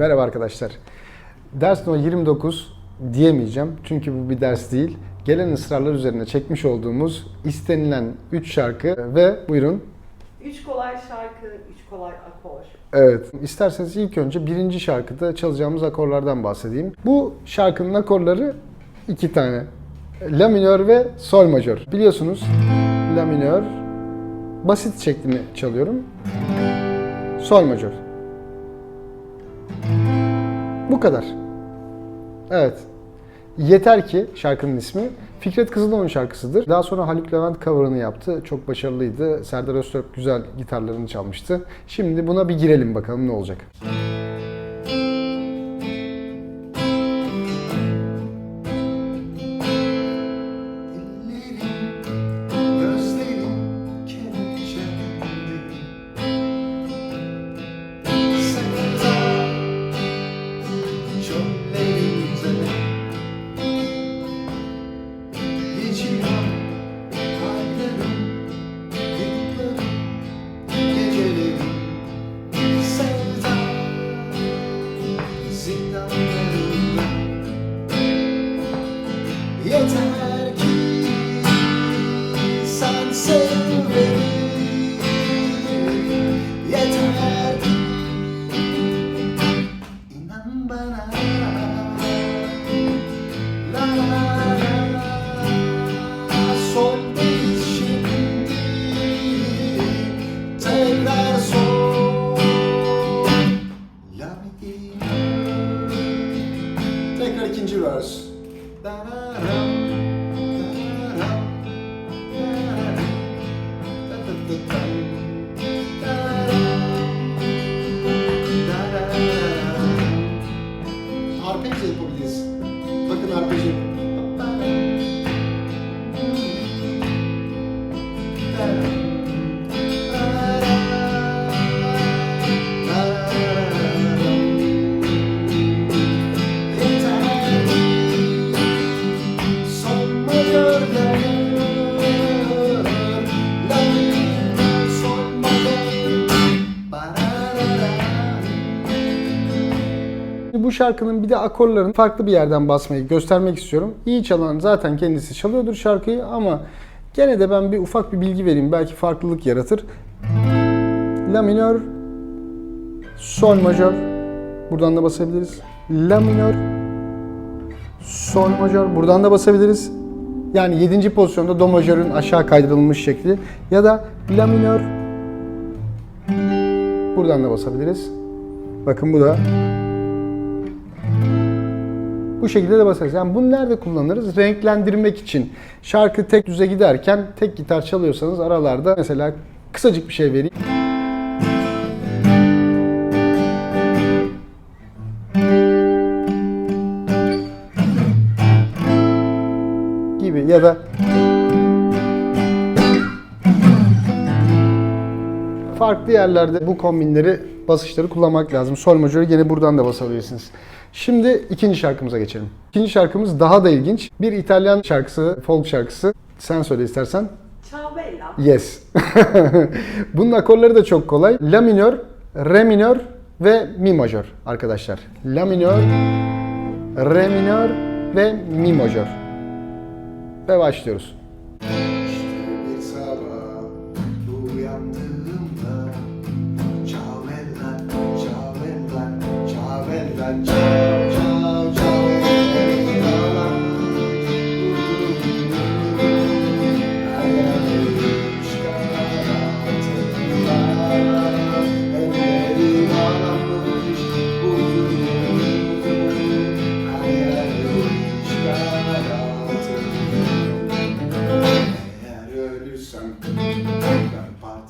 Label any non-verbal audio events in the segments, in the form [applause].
Merhaba arkadaşlar. Ders no 29 diyemeyeceğim çünkü bu bir ders değil. Gelen ısrarlar üzerine çekmiş olduğumuz istenilen 3 şarkı ve buyurun. Üç kolay şarkı, üç kolay akor. Evet. İsterseniz ilk önce birinci şarkıda çalacağımız akorlardan bahsedeyim. Bu şarkının akorları iki tane. La minör ve sol majör. Biliyorsunuz la minör basit şeklini çalıyorum. Sol majör. Bu kadar. Evet. Yeter ki şarkının ismi Fikret Kızıldoğan şarkısıdır. Daha sonra Haluk Levent cover'ını yaptı. Çok başarılıydı. Serdar Öztürk güzel gitarlarını çalmıştı. Şimdi buna bir girelim bakalım ne olacak. Gözlerim şarkının bir de akorların farklı bir yerden basmayı göstermek istiyorum. İyi çalan zaten kendisi çalıyordur şarkıyı ama gene de ben bir ufak bir bilgi vereyim. Belki farklılık yaratır. La minör, sol majör. Buradan da basabiliriz. La minör, sol majör. Buradan da basabiliriz. Yani 7. pozisyonda do majörün aşağı kaydırılmış şekli. Ya da la minör. Buradan da basabiliriz. Bakın bu da bu şekilde de basarız. Yani bunu nerede kullanırız? Renklendirmek için. Şarkı tek düze giderken tek gitar çalıyorsanız aralarda mesela kısacık bir şey vereyim. gibi ya da farklı yerlerde bu kombinleri, basışları kullanmak lazım. Sol majörü gene buradan da basabilirsiniz. Şimdi ikinci şarkımıza geçelim. İkinci şarkımız daha da ilginç. Bir İtalyan şarkısı, folk şarkısı. Sen söyle istersen. Ciao bella. Yes. [laughs] Bunun akorları da çok kolay. La minör, re minör ve mi majör arkadaşlar. La minör, re minör ve mi majör. Ve başlıyoruz.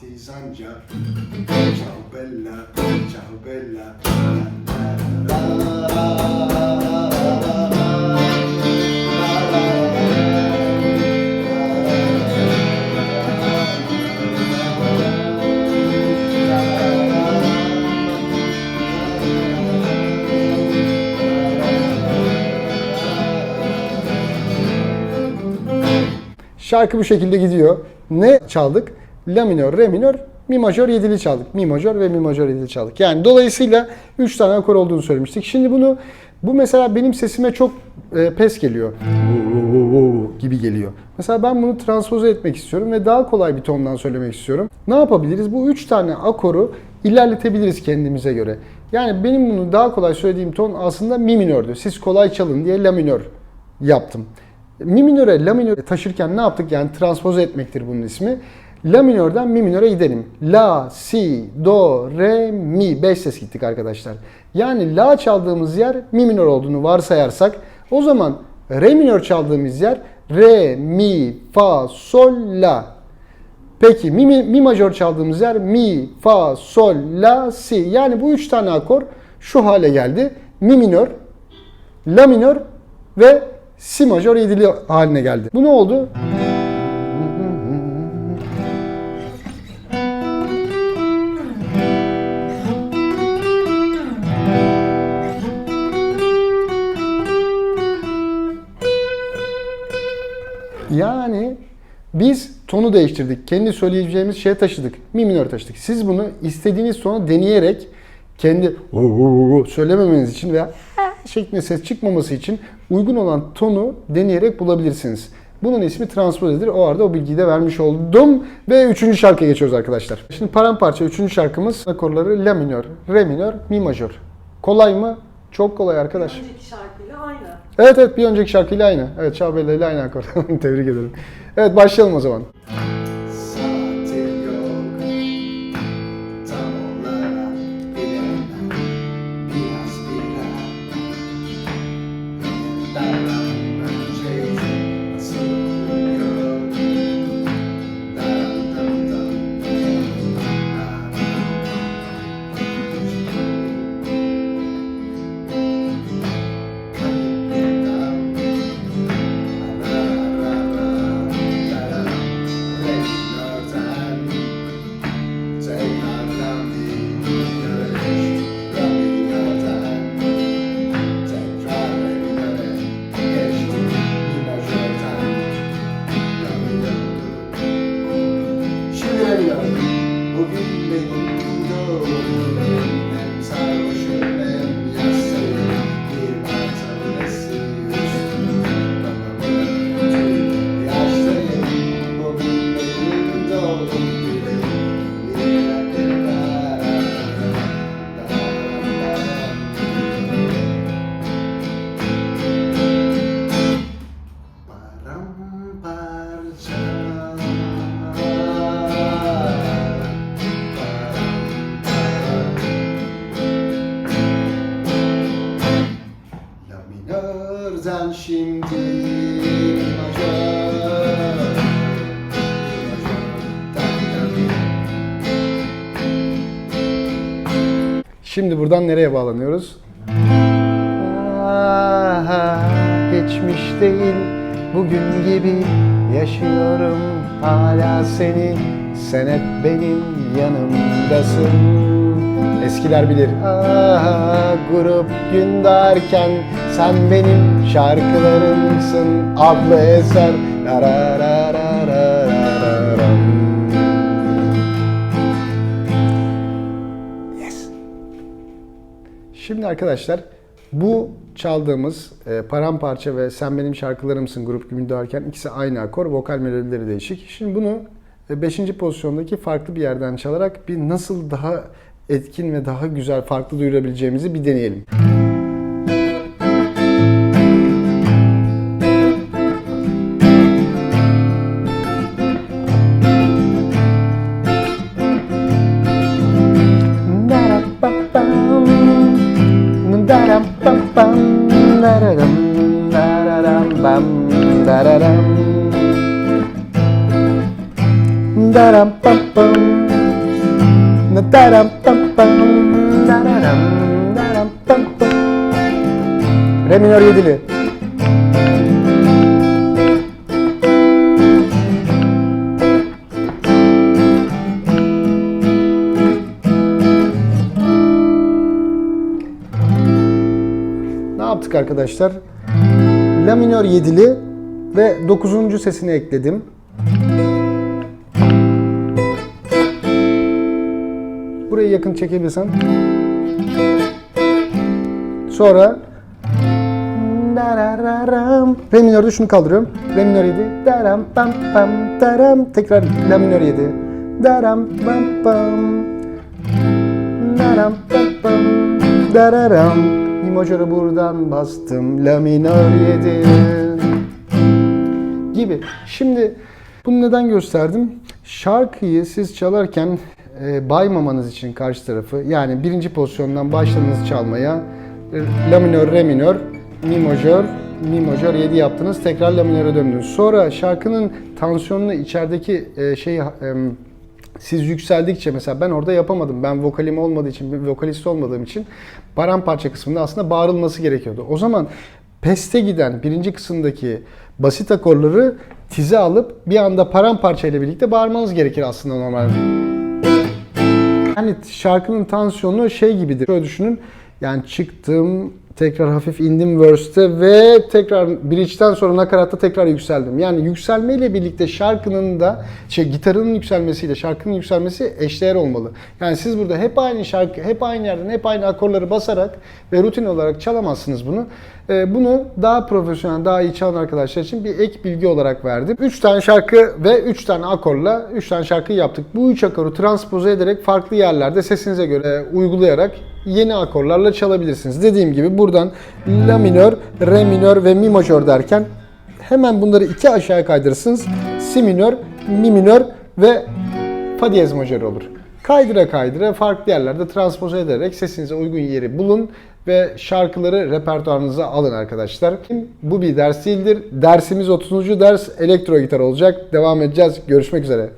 Partizanca Ciao bella, ciao bella La, la, la, Şarkı bu şekilde gidiyor. Ne çaldık? La minör, re minör, mi majör yedili çaldık. Mi majör ve mi majör yedili çaldık. Yani dolayısıyla 3 tane akor olduğunu söylemiştik. Şimdi bunu bu mesela benim sesime çok e, pes geliyor. gibi geliyor. Mesela ben bunu transpoze etmek istiyorum ve daha kolay bir tondan söylemek istiyorum. Ne yapabiliriz? Bu 3 tane akoru ilerletebiliriz kendimize göre. Yani benim bunu daha kolay söylediğim ton aslında mi minördü. Siz kolay çalın diye la minör yaptım. Mi minöre la minöre taşırken ne yaptık? Yani transpoze etmektir bunun ismi. La minörden mi minöre gidelim. La, si, do, re, mi. 5 ses gittik arkadaşlar. Yani la çaldığımız yer mi minör olduğunu varsayarsak o zaman re minör çaldığımız yer re, mi, fa, sol, la. Peki mi, mi, mi majör çaldığımız yer mi, fa, sol, la, si. Yani bu üç tane akor şu hale geldi. Mi minör, la minör ve si majör yedili haline geldi. Bu ne oldu? Yani biz tonu değiştirdik. Kendi söyleyeceğimiz şeye taşıdık. Mi minör taşıdık. Siz bunu istediğiniz tonu deneyerek kendi söylememeniz için veya şeklinde ses çıkmaması için uygun olan tonu deneyerek bulabilirsiniz. Bunun ismi transpozedir. O arada o bilgiyi de vermiş oldum. Ve üçüncü şarkıya geçiyoruz arkadaşlar. Şimdi paramparça üçüncü şarkımız akorları la minör, re minör, mi majör. Kolay mı? Çok kolay arkadaş. Önceki şarkıyla aynı. Evet evet bir önceki şarkıyla aynı. Evet Şabella ile aynı akor. [laughs] Tebrik ederim. Evet başlayalım o zaman. Şimdi buradan nereye bağlanıyoruz? Aha, geçmiş değil bugün gibi yaşıyorum. Hala seni sen hep benim yanımdasın. Eskiler bilir. Aha, grup gün derken sen benim şarkılarımsın. Adlı eser La Şimdi arkadaşlar bu çaldığımız e, paramparça ve sen benim şarkılarımsın grup gibi derken ikisi aynı akor, vokal melodileri değişik. Şimdi bunu 5. pozisyondaki farklı bir yerden çalarak bir nasıl daha etkin ve daha güzel farklı duyurabileceğimizi bir deneyelim. Re minör yedili. Ne yaptık arkadaşlar? La minör yedili ve dokuzuncu sesini ekledim. Burayı yakın çekebilirsen. Sonra. Re minörde şunu kaldırıyorum. Re minör 7. Daram pam pam daram. Tekrar la minör 7. Daram pam pam. Daram pam pam. Dararam. Mi majörü buradan bastım. La minör 7 gibi. Şimdi bunu neden gösterdim? Şarkıyı siz çalarken e, baymamanız için karşı tarafı yani birinci pozisyondan başladınız çalmaya e, la minör, re minör, mi majör, mi majör 7 yaptınız tekrar la minöre döndünüz. Sonra şarkının tansiyonunu içerideki e, şey e, siz yükseldikçe mesela ben orada yapamadım. Ben vokalim olmadığı için, bir vokalist olmadığım için paramparça kısmında aslında bağırılması gerekiyordu. O zaman peste giden birinci kısımdaki basit akorları tize alıp bir anda paramparça ile birlikte bağırmanız gerekir aslında normalde. Yani şarkının tansiyonu şey gibidir. Şöyle düşünün. Yani çıktım, tekrar hafif indim verse'te ve tekrar bridge'den sonra nakaratta tekrar yükseldim. Yani yükselmeyle birlikte şarkının da şey gitarının yükselmesiyle şarkının yükselmesi eşdeğer olmalı. Yani siz burada hep aynı şarkı, hep aynı yerden, hep aynı akorları basarak ve rutin olarak çalamazsınız bunu. Ee, bunu daha profesyonel, daha iyi çalan arkadaşlar için bir ek bilgi olarak verdim. 3 tane şarkı ve 3 tane akorla 3 tane şarkıyı yaptık. Bu 3 akoru transpoze ederek farklı yerlerde sesinize göre uygulayarak yeni akorlarla çalabilirsiniz. Dediğim gibi buradan la minör, re minör ve mi majör derken hemen bunları iki aşağı kaydırırsınız. Si minör, mi minör ve fa diyez majör olur. Kaydıra kaydıra farklı yerlerde transpoze ederek sesinize uygun yeri bulun ve şarkıları repertuarınıza alın arkadaşlar. Bu bir ders değildir. Dersimiz 30. ders elektro gitar olacak. Devam edeceğiz. Görüşmek üzere.